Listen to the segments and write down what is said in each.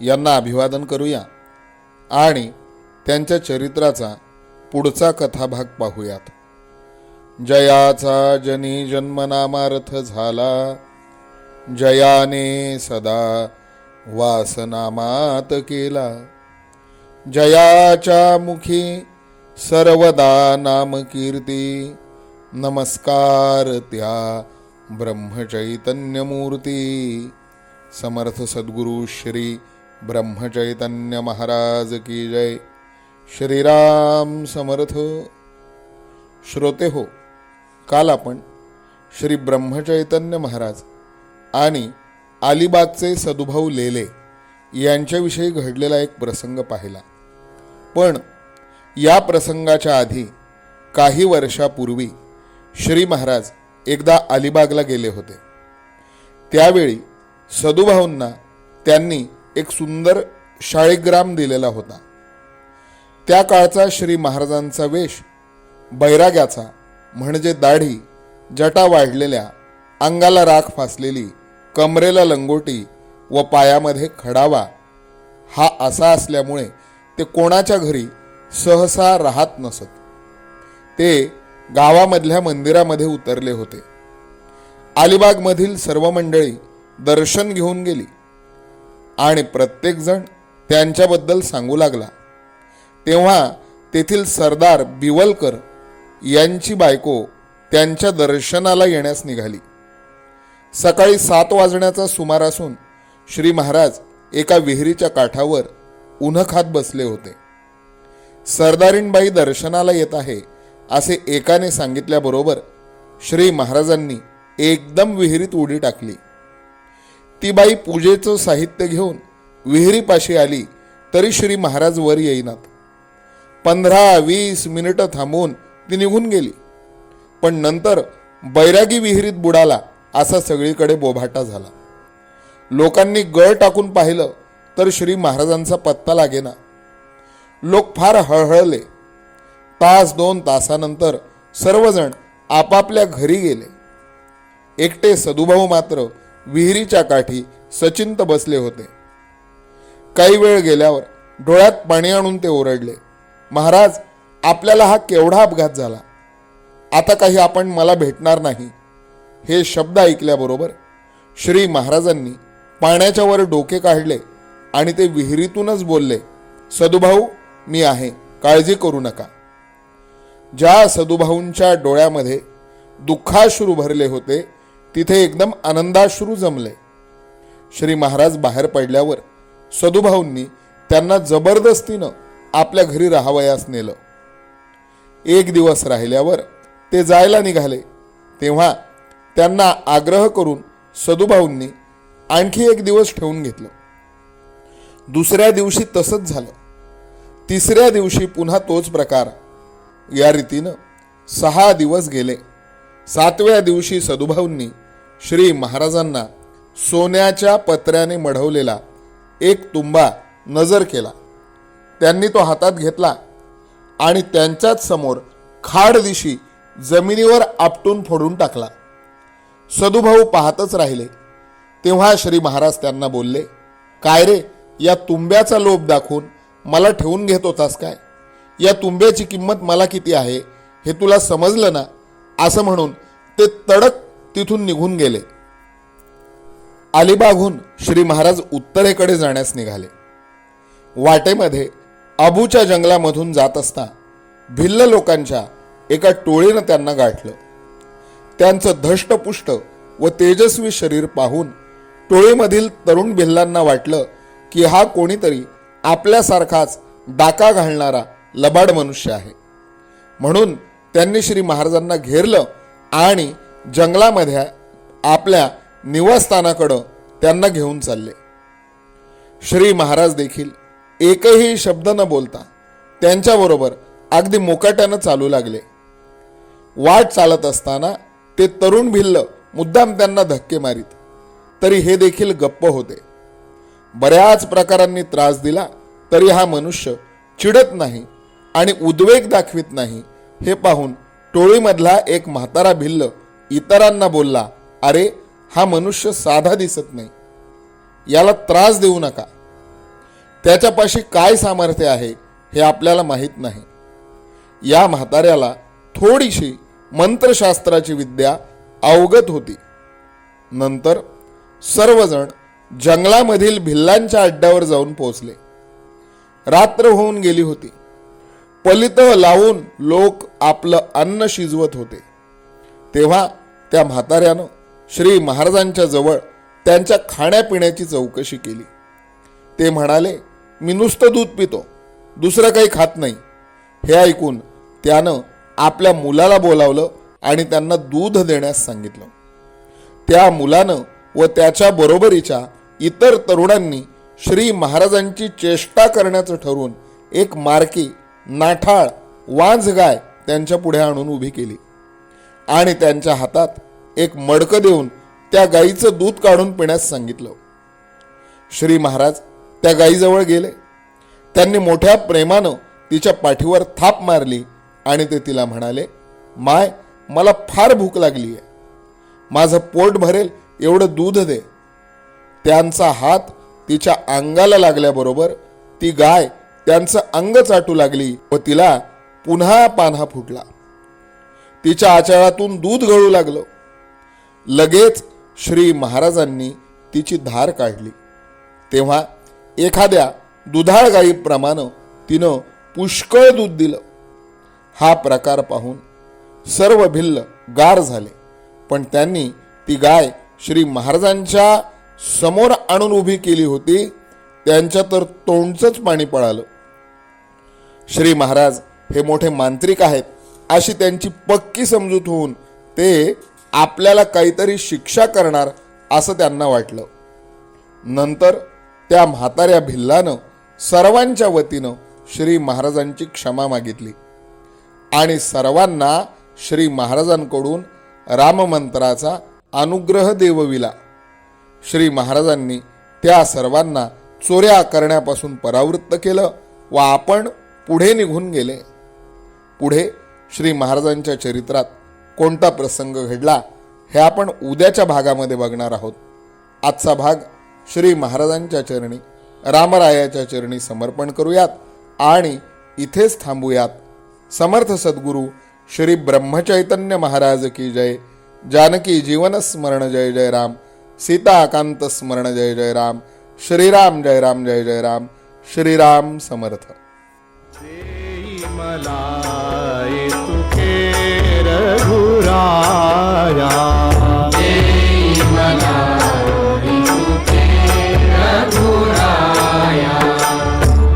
यांना अभिवादन करूया आणि त्यांच्या चरित्राचा पुढचा कथाभाग पाहूयात. जयाचा जनी जन्मनामार्थ झाला जयाने सदा वासनामात केला. जयाच्या मुखी सर्वदा नाम कीर्ती नमस्कार त्या ब्रह्मचैतन्यमूर्ती. समर्थ सद्गुरु श्री ब्रह्मचैतन्य महाराज की जय। श्रीराम समर्थ। श्रोते हो काल आपण श्री ब्रह्मचैतन्य महाराज आणि अलिबागचे सदुभाऊ लेले यांच्याविषयी घडलेला एक प्रसंग पाहिला. पण या प्रसंगाच्या आधी काही वर्षापूर्वी श्री महाराज एकदा अलिबागला गेले होते. त्यावेळी सदुभाऊंना त्यांनी एक सुंदर शाळीग्राम दिलेला होता. त्या काळचा श्री महाराजांचा वेश बैराग्याचा म्हणजे दाढी जटा वाढलेल्या अंगाला राख फासलेली कमरेला लंगोटी व पायामध्ये खडावा हा असा असल्यामुळे ते कोणाच्या घरी सहसा राहत नसत. ते गावामधल्या मंदिरामध्ये उतरले होते. अलिबागमधील सर्व मंडळी दर्शन घेऊन गेली. आणि प्रत्येकजण त्यांच्याबद्दल सांगू लागला. तेव्हा तेथील सरदार बिवलकर यांची बायको त्यांच्या दर्शनाला येण्यास निघाली. सकाळी सात वाजण्याचा सुमार असून श्री महाराज एका विहिरीच्या काठावर उन्ह खात बसले होते. सरदारीणबाई दर्शनाला येत आहे असे एकाने सांगितल्याबरोबर श्री महाराजांनी एकदम विहिरीत उडी टाकली. ती बाई पूजेचं साहित्य घेऊन विहिरीपाशी आली तरी श्री महाराज वर येईनात. पंधरा वीस मिनिटं थांबून ती निघून गेली. पण नंतर बैरागी विहिरीत बुडाला असा सगळीकडे बोभाटा झाला. लोकांनी गळ टाकून पाहिलं तर श्री महाराजांचा पत्ता लागेना. लोक फार हळहळले. तास दोन तासानंतर सर्वजण आपापल्या घरी गेले. एकटे सदुभाऊ मात्र विहिरीच्या काठी सचिंत बसले होते. काही वेळ गेल्यावर डोळ्यात पाणी आणून ते ओरडले महाराज आपल्याला हा केवढा अपघात झाला? आता काही आपण मला भेटणार नाही. हे शब्द ऐकल्याबरोबर श्री महाराजांनी पाण्याच्या वर डोके काढले आणि ते विहिरीतूनच बोलले सदुभाऊ मी आहे काळजी करू नका. ज्या सदुभाऊंच्या डोळ्यामध्ये दुःखाश्रू भरले होते तिथे एकदम आनंदाश्रू जमले. श्री महाराज बाहेर पडल्यावर सदुभाऊंनी त्यांना जबरदस्तीनं आपल्या घरी राहावयास नेलं. एक दिवस राहिल्यावर ते जायला निघाले. तेव्हा त्यांना आग्रह करून सदुभाऊंनी आणखी एक दिवस ठेवून घेतलं. दुसऱ्या दिवशी तसंच झालं. तिसऱ्या दिवशी पुन्हा तोच प्रकार या रीतीनं सहा दिवस गेले. सातव्या दिवशी सदुभाऊंनी श्री महाराजांना सोन्याच्या पत्र्याने मढवलेला एक तुंबा नजर केला. त्यांनी तो हातात घेतला आणि त्यांच्याच समोर खाड दिशी जमिनीवर आपटून फोडून टाकला. सदुभाऊ पाहतच राहिले. तेव्हा श्री महाराज त्यांना बोलले काय रे या तुंब्याचा लोभ दाखवून मला ठेवून घेत होतास काय? या तुंब्याची किंमत मला किती आहे? हे तुला समजलं ना? असं म्हणून ते तडक तिथून निघून गेले. अलिबागहून श्री महाराज उत्तरेकडे जाण्यास निघाले. वाटेमध्ये अबूच्या जंगलामधून जात असता भिल्ल लोकांच्या एका टोळीनं त्यांना गाठलं. त्यांचं धष्टपुष्ट व तेजस्वी शरीर पाहून टोळीमधील तरुण भिल्लांना वाटलं की हा कोणीतरी आपल्यासारखाच डाका घालणारा लबाड मनुष्य आहे. म्हणून त्यांनी श्री महाराजांना घेरलं आणि जंगलामध्ये आपल्या निवासस्थानाकडं त्यांना घेऊन चालले. श्री महाराज देखील एकही शब्द न बोलता त्यांच्याबरोबर अगदी मोकाट्यानं चालू लागले. वाट चालत असताना ते तरुण भिल्ल मुद्दाम त्यांना धक्के मारीत. तरी हे देखील गप्प होते. बऱ्याच प्रकारांनी त्रास दिला तरी हा मनुष्य चिडत नाही आणि उद्वेग दाखवित नाही हे पाहून टोळीमधला एक म्हातारा भिल्ल इतरांना बोलला अरे हा मनुष्य साधा दिसत नाही. याला त्रास देऊ नका. त्याच्यापाशी काय सामर्थ्य आहे हे आपल्याला माहीत नाही. या म्हाताऱ्याला थोडीशी मंत्रशास्त्राची विद्या अवगत होती. नंतर सर्वजण जंगलामधील भिल्लांच्या अड्ड्यावर जाऊन पोहोचले. रात्र होऊन गेली होती. पलित लावून लोक आपलं अन्न शिजवत होते. तेव्हा त्या म्हाताऱ्यानं श्री महाराजांच्या जवळ त्यांच्या खाण्यापिण्याची चौकशी केली. ते म्हणाले मी नुसतं दूध पितो दुसरं काही खात नाही. हे ऐकून त्यानं आपल्या मुलाला बोलावलं आणि त्यांना दूध देण्यास सांगितलं. त्या मुलानं व त्याच्या बरोबरीच्या इतर तरुणांनी श्री महाराजांची चेष्टा करण्याचं ठरवून एक मार्की नाठाळ वांझ गाय त्यांच्या पुढे आणून उभी केली. आणि त्यांच्या हातात एक मडकं देऊन त्या गाईचं दूध काढून पिण्यास सांगितलं. श्री महाराज त्या गाईजवळ गेले. त्यांनी मोठ्या प्रेमानं तिच्या पाठीवर थाप मारली आणि ते तिला म्हणाले माय मला फार भूक लागली आहे माझं पोट भरेल एवढं दूध दे. त्यांचा हात तिच्या अंगाला लागल्याबरोबर ती गाय त्यांचं अंग चाटू लागली व तिला पुन्हा पान्हा फुटला. तिच्या आचारातून दूध गळू लागलं. लगेच श्री महाराजांनी तिची धार काढली. तेव्हा एखाद्या दुधाळ गायीप्रमाणे तिनं पुष्कळ दूध दिलं. हा प्रकार पाहून सर्व भिल्ल गार झाले. पण त्यांनी ती गाय श्री महाराजांच्या समोर आणून उभी केली होती. त्यांच्या तर तोंडचंच पाणी पळालं. श्री महाराज हे मोठे मांत्रिक आहेत. अशी त्यांची पक्की समजूत होऊन ते आपल्याला काहीतरी शिक्षा करणार असं त्यांना वाटलं. नंतर त्या म्हाताऱ्या भिल्लानं सर्वांच्या वतीनं श्री महाराजांची क्षमा मागितली आणि सर्वांना श्री महाराजांकडून राममंत्राचा अनुग्रह देवविला. श्री महाराजांनी त्या सर्वांना चोऱ्या करण्यापासून परावृत्त केलं व आपण पुढे निघून गेले. पुढे श्री महाराजांच्या चरित्रात कोणता प्रसंग घडला हे आपण उद्याच्या भागामध्ये बघणार आहोत. आजचा भाग श्री महाराजांच्या चरणी रामरायाच्या चरणी समर्पण करूयात आणि इथेच थांबूयात. समर्थ सद्गुरू श्री ब्रह्मचैतन्य महाराज की जय. जानकी जीवन स्मरण जय जय राम. सीताकांत स्मरण जय जय राम. श्रीराम जय राम जय जय राम. श्रीराम समर्थ. देई मला तुके रघुराया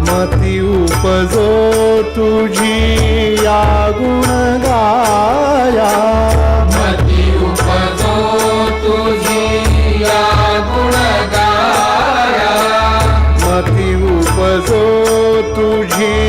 मती उपजो तुझी या गुण गाया मती उपजो तुझी या गुणगाया मती उपजो तुझी या गुण गाया